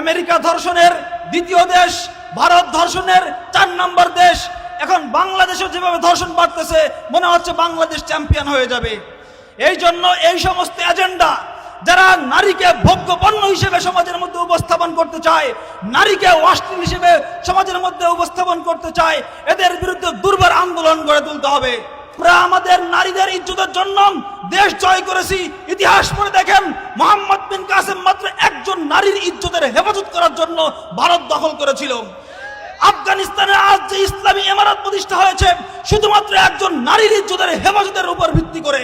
America ধর্ষণের দ্বিতীয় দেশ, ভারত ধর্ষণের চার নম্বর দেশ। এখন বাংলাদেশও যেভাবে ধর্ষণ বাড়তেছে, মনে হচ্ছে বাংলাদেশ চ্যাম্পিয়ন হয়ে যাবে। এই জন্য এই সমস্ত এজেন্ডা যারা নারীকে ভোগ্য পণ্য হিসেবে সমাজের মধ্যে উপস্থাপন করতে চায়, নারীকে অশ্লীল হিসেবে সমাজের মধ্যে উপস্থাপন করতে চায়, এদের বিরুদ্ধে দুর্বার আন্দোলন গড়ে তুলতে হবে। আমাদের নারীদের ইজ্জতের জন্য দেশ জয় করেছি। ইতিহাস পড়ে দেখেন, মোহাম্মদ বিন নারীর ইজ্জতের হেফাজত করার জন্য ভারত দখল করেছিল। আফগানিস্তানে আজ যে ইসলামী ইমারত প্রতিষ্ঠা হয়েছে, শুধুমাত্র একজন নারীর ইজ্জতের হেফাজতের উপর ভিত্তি করে।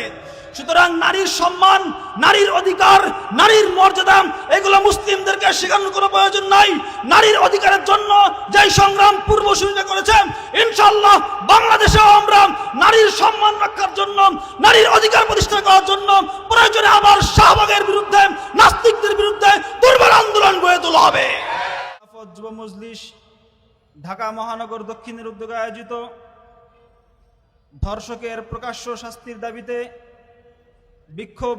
সুতরাং নারীর সম্মান, নারীর অধিকার, নারীর মর্যাদা, এগুলো মুসলিমদেরকে শেখানোর কোনো প্রয়োজন নাই। নারীর অধিকারের জন্য যেই সংগ্রাম পূর্বসূরীরা করেছে ইনশাল্লাহ বাংলাদেশেও আমরা নারীর সম্মান রক্ষার জন্য, নারীর অধিকার প্রতিষ্ঠা করার জন্য প্রয়োজনে আবার শাহবাগের বিরুদ্ধে নাস্তিকদের বিরুদ্ধে দুর্বল আন্দোলন গড়ে তোলা হবে। যুব মজলিস ঢাকা মহানগর দক্ষিণের উদ্যোগে আয়োজিত ধর্ষকের প্রকাশ্য শাস্তির দাবিতে বিক্ষোভ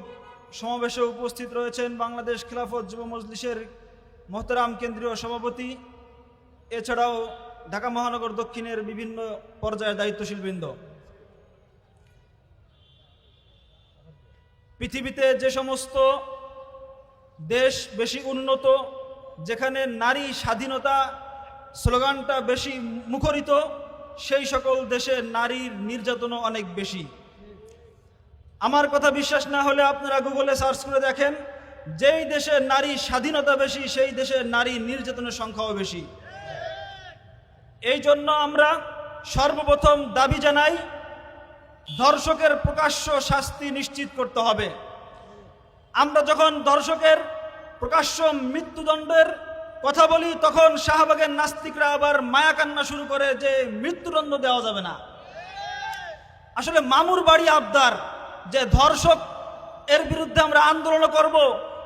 সমাবেশে উপস্থিত রয়েছেন বাংলাদেশ খিলাফত যুব মজলিসের মোহতারাম কেন্দ্রীয় সভাপতি। এছাড়াও ঢাকা মহানগর দক্ষিণের বিভিন্ন পর্যায়ের দায়িত্বশীল বৃন্দ পৃথিবীতে যে সমস্ত দেশ বেশি উন্নত যেখানে নারী স্বাধীনতা স্লোগানটা বেশি মুখরিত, সেই সকল দেশে নারীর নির্যাতনও অনেক বেশি। আমার কথা বিশ্বাস না হলে আপনারা গুগলে সার্চ করে দেখেন, যেই দেশে নারী স্বাধীনতা বেশি, সেই দেশে নারী নির্যাতনের সংখ্যাও বেশি। এই জন্য আমরা সর্বপ্রথম দাবি জানাই ধর্ষকের প্রকাশ্য শাস্তি নিশ্চিত করতে হবে। আমরা যখন দর্শকের প্রকাশ্য মৃত্যুদণ্ডের কথা বলি, তখন শাহবাগের নাস্তিকরা আবার মায়া কান্না শুরু করে যে মৃত্যুদণ্ড দেওয়া যাবে না। আসলে মামুর বাড়ি আবদার, যে ধর্ষক, এর বিরুদ্ধে আমরা আন্দোলন করব,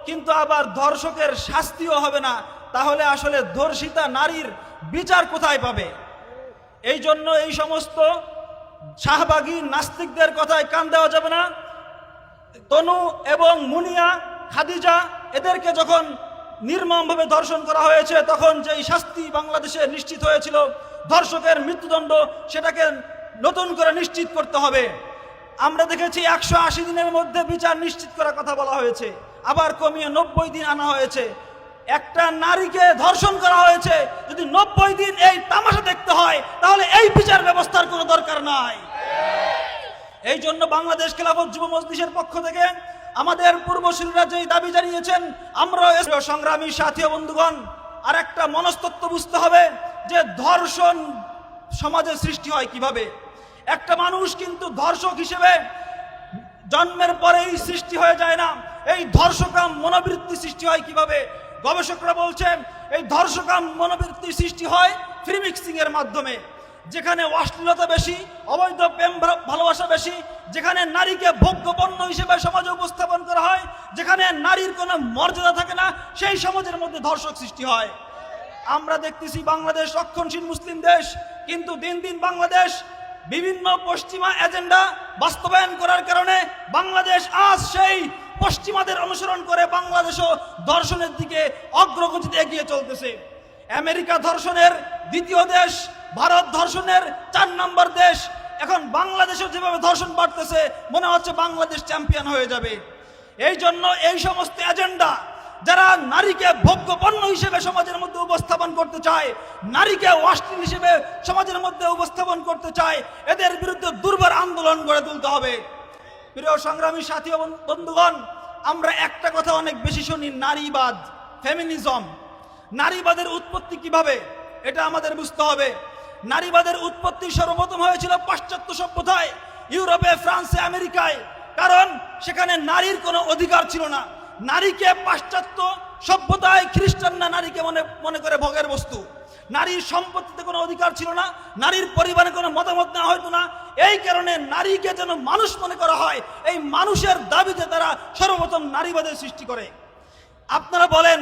কিন্তু আবার ধর্ষকের শাস্তিও হবে না। তাহলে আসলে ধর্ষিতা নারীর বিচার কোথায় পাবে? এই জন্য এই সমস্ত শাহবাগী নাস্তিকদের কথায় কান দেওয়া যাবে না। তনু এবং মুনিয়া খাদিজা এদেরকে যখন নির্মমভাবে ধর্ষণ করা হয়েছে তখন যেই শাস্তি বাংলাদেশে নিশ্চিত হয়েছিল ধর্ষকের মৃত্যুদণ্ড সেটাকে নতুন করে নিশ্চিত করতে হবে। আমরা দেখেছি একশো আশি দিনের মধ্যে বিচার নিশ্চিত করার কথা বলা হয়েছে। আবার কমিয়ে নব্বই দিন আনা হয়েছে। একটা নারীকে ধর্ষণ করা হয়েছে। যদি নব্বই দিন এই তামাশা দেখতে হয় তাহলে এই বিচার ব্যবস্থার কোনো দরকার নাই। এই জন্য বাংলাদেশ খেলাফত যুব মজলিসের পক্ষ থেকে আমাদের পূর্বসূরীরা যেই দাবি জানিয়েছেন, আমরা সংগ্রামী সাথী বন্ধুগণ আর একটা মনস্তত্ব বুঝতে হবে যে ধর্ষণ সমাজে সৃষ্টি হয় কীভাবে। একটা মানুষ কিন্তু ধর্ষক হিসেবে জন্মের পরেই সৃষ্টি হয়ে যায় না। এই ধর্ষকাম মনোবৃত্তি সৃষ্টি হয় কীভাবে? গবেষকরা বলছেন, এই ধর্ষকাম মনোবৃত্তি সৃষ্টি হয় ফ্রি মিক্সিং এর মাধ্যমে। যেখানে অশ্লীলতা বেশি, অবৈধ প্রেম ভালোবাসা বেশি, যেখানে নারীকে ভোগ্য পণ্য হিসেবে সমাজে উপস্থাপন করা হয়, যেখানে নারীর কোনো মর্যাদা থাকে না, সেই সমাজের মধ্যে ধর্ষক সৃষ্টি হয়। আমরা দেখতেছি বাংলাদেশ রক্ষণশীল মুসলিম দেশ, কিন্তু দিন দিন বাংলাদেশ বিভিন্ন পশ্চিমা এজেন্ডা বাস্তবায়ন করার কারণে বাংলাদেশ আজ সেই পশ্চিমাদের অনুসরণ করে বাংলাদেশও ধর্ষণের দিকে অগ্রগতিতে এগিয়ে চলতেছে। আমেরিকা ধর্ষণের দ্বিতীয় দেশ ভারত ধর্ষণের চার নম্বর দেশ। এখন বাংলাদেশেও যেভাবে ধর্ষণ বাড়তেছে, মনে হচ্ছে বাংলাদেশ চ্যাম্পিয়ন হয়ে যাবে। এই জন্য এই সমস্ত এজেন্ডা যারা নারীকে ভোগ্য পণ্য হিসেবে সমাজের মধ্যে উপস্থাপন করতে চায়, নারীকে অশ্লীল হিসেবে সমাজের মধ্যে উপস্থাপন করতে চায়, এদের বিরুদ্ধে দুর্বার আন্দোলন গড়ে তুলতে হবে। প্রিয় সংগ্রামী সাথী বন্ধুগণ, আমরা একটা কথা অনেক বেশি শুনি, নারীবাদ ফেমিনিজম নারীবাদের উৎপত্তি কীভাবে, এটা আমাদের বুঝতে হবে। নারীবাদের উৎপত্তি সর্বপ্রথম হয়েছিল পাশ্চাত্য সভ্যতায়, ইউরোপে, ফ্রান্সে, আমেরিকায়। কারণ সেখানে নারীর কোনো অধিকার ছিল না। নারীকে পাশ্চাত্য সভ্যতায় খ্রিস্টানরা নারীকে মনে মনে করে ভোগের বস্তু। নারীর সম্পত্তিতে কোনো অধিকার ছিল না, নারীর পরিবারে কোনো মতামত না হতো না। এই কারণে নারীকে যেন মানুষ মনে করা হয়, এই মানুষের দাবিতে তারা সর্বপ্রথম নারীবাদের সৃষ্টি করে। আপনারা বলেন,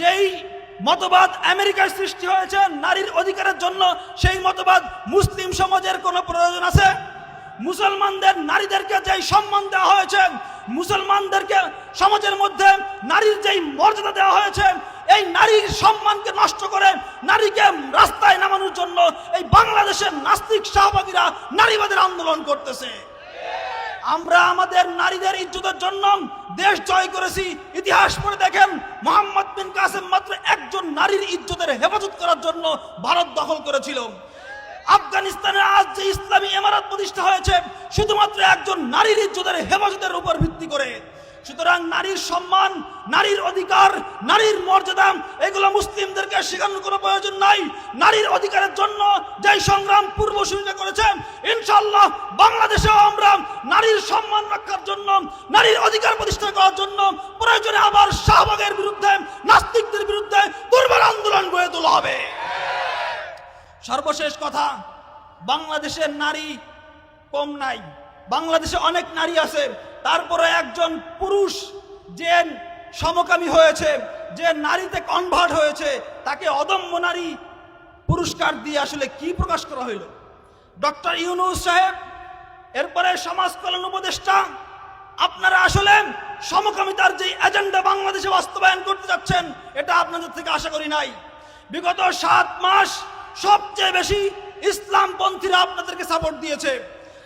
যেই মতবাদ আমেরিকার সৃষ্টি হয়েছে নারীর অধিকারের জন্য। সেই মতবাদ মুসলিম সমাজের কোনো প্রয়োজন আছে? মুসলমানদের নারীদেরকে যেই সম্মান দেওয়া হয়েছে, মুসলমানদেরকে সমাজের মধ্যে নারীর যেই মর্যাদা দেওয়া হয়েছে, এই নারীর সম্মানকে নষ্ট করে নারীকে রাস্তায় নামানোর জন্য এই বাংলাদেশের নাস্তিক শাহবাগীরা নারীবাদের আন্দোলন করতেছে। আমরা আমাদের নারীদের ইজ্জতের জন্য দেশ জয় করেছি। ইতিহাস পড়ে দেখেন, মোহাম্মদ বিন কাসেম মাত্র একজন নারীর ইজ্জতের হেফাজত করার জন্য ভারত দখল করেছিল। আফগানিস্তানে আজ যে ইসলামী ইমারত প্রতিষ্ঠা হয়েছে, শুধুমাত্র একজন নারীর ইজ্জতের হেফাজতের উপর ভিত্তি করে। সুতরাং নারীর সম্মান, নারীর অধিকার, নারীর মর্যাদা, এগুলো মুসলিমদেরকে শেখানোর কোনো প্রয়োজন নাই। নারীর অধিকারের জন্য যেই সংগ্রাম পূর্বসূরীরা করেছেন ইনশাল্লাহ বাংলাদেশেও আমরা নারীর সম্মান রক্ষার জন্য, নারীর অধিকার প্রতিষ্ঠা করার জন্য প্রয়োজনে আবার শাহবাগের বিরুদ্ধে, নাস্তিকদের বিরুদ্ধে দুর্বার আন্দোলন গড়ে তোলা হবে। সর্বশেষ কথা, বাংলাদেশের নারী কম নাই। বাংলাদেশে অনেক নারী আছে তারপরে একজন পুরুষ যে সমকামী হয়েছে, যে নারীতে কনভার্ট হয়েছে, তাকে অদম্য নারী পুরস্কার দিয়ে আসলে কি প্রকাশ করা হইল? ডক্টর ইউনুস সাহেব, এরপরে সমাজ কল্যাণ উপদেষ্টা, আপনারা আসলে সমকামিতার যে এজেন্ডা বাংলাদেশে বাস্তবায়ন করতে যাচ্ছেন, এটা আপনাদের থেকে আশা করি নাই। বিগত সাত মাস সবচেয়ে বেশি ইসলামপন্থীরা আপনাদেরকে সাপোর্ট দিয়েছে।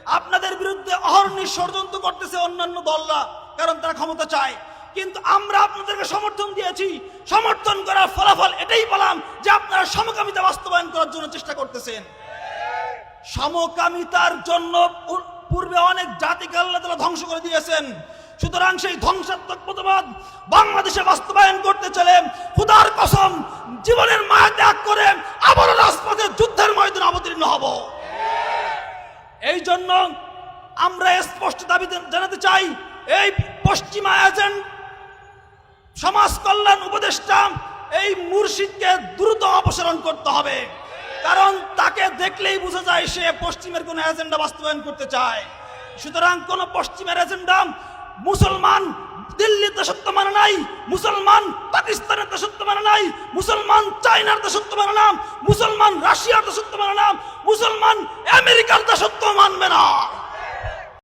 আপনাদের বিরুদ্ধে অহর্নি ষড়যন্ত্র করতেছে অন্যান্য দলরা, কারণ তারা ক্ষমতা চায়। কিন্তু আমরা আপনাদেরকে সমর্থন দিয়েছি। সমর্থন করার ফলাফল এটাই পেলাম যে আপনারা সমকামিতা বাস্তবায়ন করার জন্য চেষ্টা করতেছেন। সমকামিতার জন্য পূর্বে অনেক জাতিকে আল্লাহ তাআলা ধ্বংস করে দিয়েছেন। সুতরাং সেই ধ্বংসাত্মক মতবাদ বাংলাদেশে বাস্তবায়ন করতে চলে। খুদার কসম, জীবনের মায়া জন্য আমরা স্পষ্ট দাবি জানাতে চাই, এই পশ্চিমা এজেন্ট, সমাজ কল্যাণ উপদেষ্টা এই মুর্শিদকে দ্রুত অপসারণ করতে হবে। কারণ তাকে দেখলেই বোঝা যায় সে পশ্চিমের কোন এজেন্ডা বাস্তবায়ন করতে চায়। সুতরাং কোন পশ্চিমের এজেন্ডা মুসলমান দিল্লির দাসত্ব মানে নাই, মুসলমান পাকিস্তানের দাসত্ব মানে নাই, মুসলমান চাইনার দাসত্ব মানে না, মুসলমান রাশিয়ার দাসত্ব মানে না, মুসলমান আমেরিকার দাসত্ব মানবে না।